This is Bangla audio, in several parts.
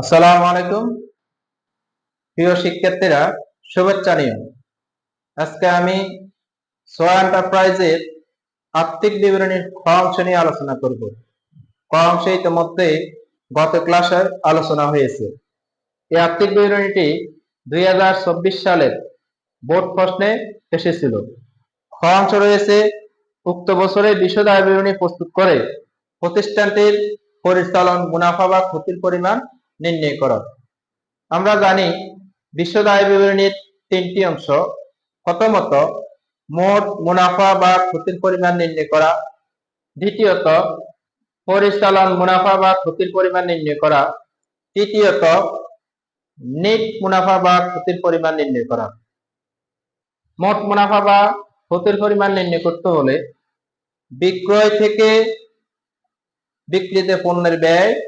আসসালামু আলাইকুম। প্রিয় শিক্ষার্থীরা, শুভেচ্ছা নিয়ে। আজকে আমি সোয়া এন্টারপ্রাইজের আর্থিক বিবরণীর খ অংশ নিয়ে আলোচনা করব। ক অংশে ইতিমধ্যে গত ক্লাসের আলোচনা হয়েছে। এই আর্থিক বিবরণীটি দুই হাজার চব্বিশ সালের বোর্ড প্রশ্নে এসেছিল। খ অংশ রয়েছে, উক্ত বছরে বিশদ আয় বিবরণী প্রস্তুত করে প্রতিষ্ঠানটির পরিচালন, মুনাফা বা ক্ষতির পরিমাণ নির্ণয় করা। আমরা জানি বিশদ আয় বিবরণীর তিনটি অংশ। প্রথমত, মোট মুনাফা বা ক্ষতির পরিমাণ নির্ণয় করা। দ্বিতীয়ত, পরিচালন মুনাফা বা ক্ষতির পরিমাণ নির্ণয় করা। তৃতীয়ত, নেট মুনাফা বা ক্ষতির পরিমাণ নির্ণয় করা। মোট মুনাফা বা ক্ষতির পরিমাণ নির্ণয় করতে হলে বিক্রয় থেকে বিক্রিতে পণ্যের ব্যয়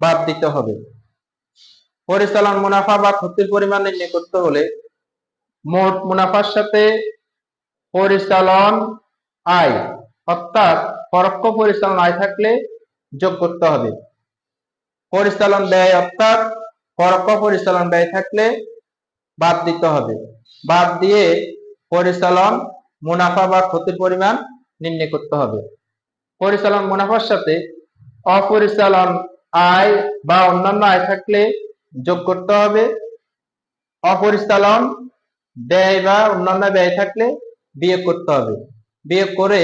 বাদ দিতে হবে। পরিচালন মুনাফা বা ক্ষতির পরিমাণ নির্ণয় করতে হলে মোট মুনাফার সাথে পরিচালন আয়, অর্থাৎ পরোক্ষ পরিচালন আয় থাকলে যোগ করতে হবে। পরিচালন ব্যয়, অর্থাৎ পরোক্ষ পরিচালন ব্যয় থাকলে বাদ দিতে হবে। বাদ দিয়ে পরিচালন মুনাফা বা ক্ষতির পরিমাণ নির্ণয় করতে হবে। পরিচালন মুনাফার সাথে অপরিচালন আয় বা অন্যান্য আয় থাকলে যোগ করতে হবে। অপরিচালন ব্যয় বা অন্যান্য ব্যয় থাকলে বিয়োগ করতে হবে। বিয়োগ করে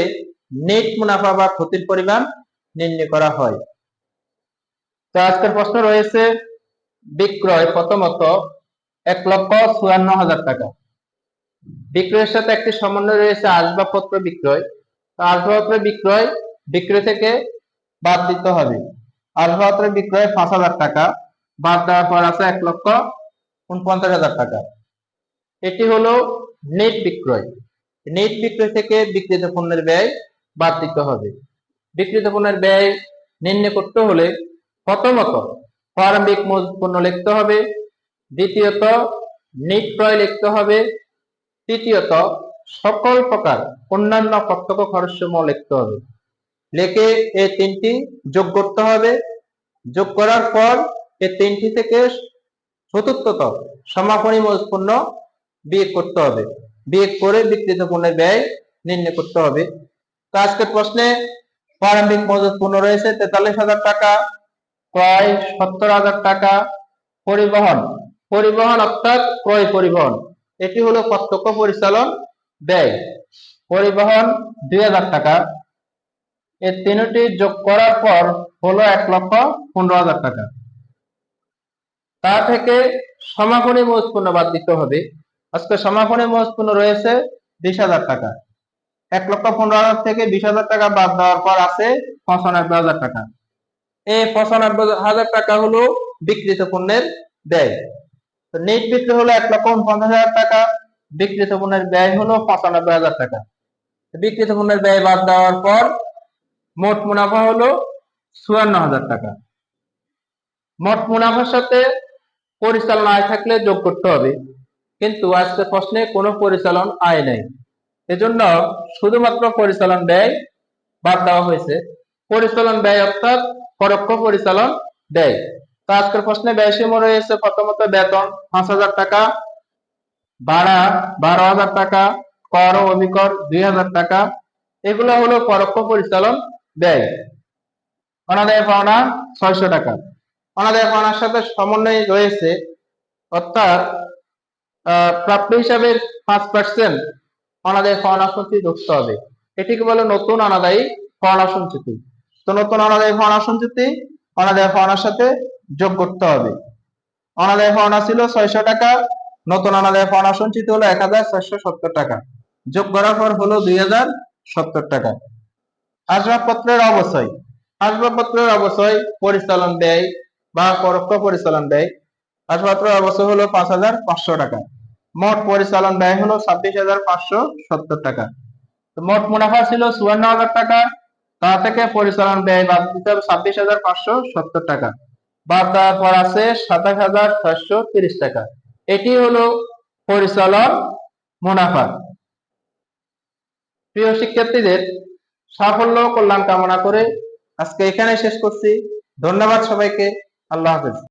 নেট মুনাফা বা ক্ষতির পরিমাণ নির্ণয় করা হয়। তো আজকের প্রশ্ন রয়েছে, বিক্রয় প্রথমত এক লক্ষ চুয়ান্ন হাজার টাকা। বিক্রয়ের সাথে একটি সমন্বয় রয়েছে আসবাবপত্র বিক্রয়। তো আসবাবপত্র বিক্রয় বিক্রয় থেকে বাদ দিতে হবে। আসবাবপত্র বিক্রয় পাঁচ হাজার টাকা। বাদ দেওয়ার পর আছে এক লক্ষ উনপঞ্চাশ হাজার টাকা। এটি হলো নেট বিক্রয়। নেট বিক্রয় থেকে বিক্রিত পণ্যের ব্যয় বাদ দিতে হবে। বিক্রিত পণ্যের ব্যয় নির্ণয় করতে হলে প্রথমত প্রারম্ভিক পণ্য লিখতে হবে, দ্বিতীয়ত নিট ক্রয় লিখতে হবে, তৃতীয়ত সকল প্রকার অন্যান্য প্রত্যক্ষ খরচ সমূহ লিখতে হবে। লেখে এই তিনটি যোগ করতে হবে। যোগ করার পর এই তিনটি থেকে চতুর্থত সমাপনী পণ্য বিয়োগ করতে হবে। বিয়োগ করে বিক্রিত পণ্যের ব্যয় নির্ণয় করতে হবে। তো আজকের প্রশ্নে প্রারম্ভিক মজুত পণ্য রয়েছে তেতাল্লিশ হাজার টাকা, ক্রয় সত্তর হাজার টাকা, পরিবহন পরিবহন অর্থাৎ ক্রয় পরিবহন। এটি হলো প্রত্যক্ষ পরিচালন ব্যয়। পরিবহন দুই হাজার টাকা। এই তিনটি যোগ করার পর হলো এক লক্ষ পনেরো হাজার টাকা। তা থেকে সমাপনী মজুত পণ্য বাদ দিতে হবে। আজকে সমাপনী মজুত পণ্য রয়েছে বিশ হাজার টাকা। এক লক্ষ পনেরো হাজার থেকে বিশ হাজার টাকা বাদ দেওয়ার পর আছে পঁচানব্বই হাজার টাকা। এই পঁচানব্বই হাজার টাকা হলো বিক্রিত পণ্যের ব্যয়। তো নেট বিক্রি হলো এক লক্ষ উনপঞ্চাশ হাজার টাকা, বিক্রিত পণ্যের ব্যয় হলো পঁচানব্বই হাজার টাকা। বিক্রিত পণ্যের ব্যয় বাদ দেওয়ার পর মোট মুনাফা হলো চুয়ান্ন হাজার টাকা। মোট মুনাফার সাথে পরিচালন আয় থাকলে যোগ করতে হবে। কিন্তু আজকে প্রশ্নে কোনো পরিচালন আয় নেই। এজন্য শুধুমাত্র পরিচালন ব্যয় বাদ দেওয়া হয়েছে। পরিচালন ব্যয় অর্থাৎ পরোক্ষ পরিচালন ব্যয়। তো আজকের প্রশ্নে ব্যয়সীমা রয়েছে প্রথমত বেতন পাঁচ হাজার টাকা, ভাড়া বারো হাজার টাকা, কর ও অভিকর দুই হাজার টাকা। এগুলো হলো পরোক্ষ পরিচালন ব্যয়। অনাদায় পাওনা ছয়শো টাকা। অনাদায় পাওনার সাথে সমন্বয় রয়েছে। অর্থাৎ প্রাপ্য হিসাবে পাঁচ পার্সেন্ট অনাদায় পাওনা ধরতে হবে। এটিকে বলে নতুন অনাদায়ী পাওনা সঞ্চিতি তো নতুন অনাদায়ী পাওনা সঞ্চিতি অনাদায় পাওনার সাথে যোগ করতে হবে। অনাদায় পাওনা ছিল ছয়শো টাকা, নতুন অনাদায় পাওনা সঞ্চিত হলো এক হাজার ছয়শো সত্তর টাকা। যোগ করার পর হলো দুই হাজার সত্তর টাকা। আসবাবপত্রের অবশ্যই আসবাবপত্রের অবশ্যই পরিচালন ব্যয় বা পরোক্ষ পরিচালন ব্যয় আসবাবপত্রের অবশ্যই হলো পাঁচ হাজার পাঁচশো টাকা। মোট পরিচালন ব্যয় হলো ছাব্বিশ হাজার পাঁচশো সত্তর টাকা। মোট মুনাফা ছিল চুয়ান্ন হাজার টাকা। তা থেকে পরিচালন ব্যয় বাদ দিতে হবে ছাব্বিশ হাজার পাঁচশো সত্তর টাকা। বাদ দেওয়ার পর আছে সাতাশ হাজার ছয়শো তিরিশ টাকা। এটি হলো পরিচালন মুনাফা। প্রিয় শিক্ষার্থীদের সাফল্য কল্যাণ কামনা করে আজকে এখানে শেষ করছি। ধন্যবাদ সবাইকে। আল্লাহ হাফেজ।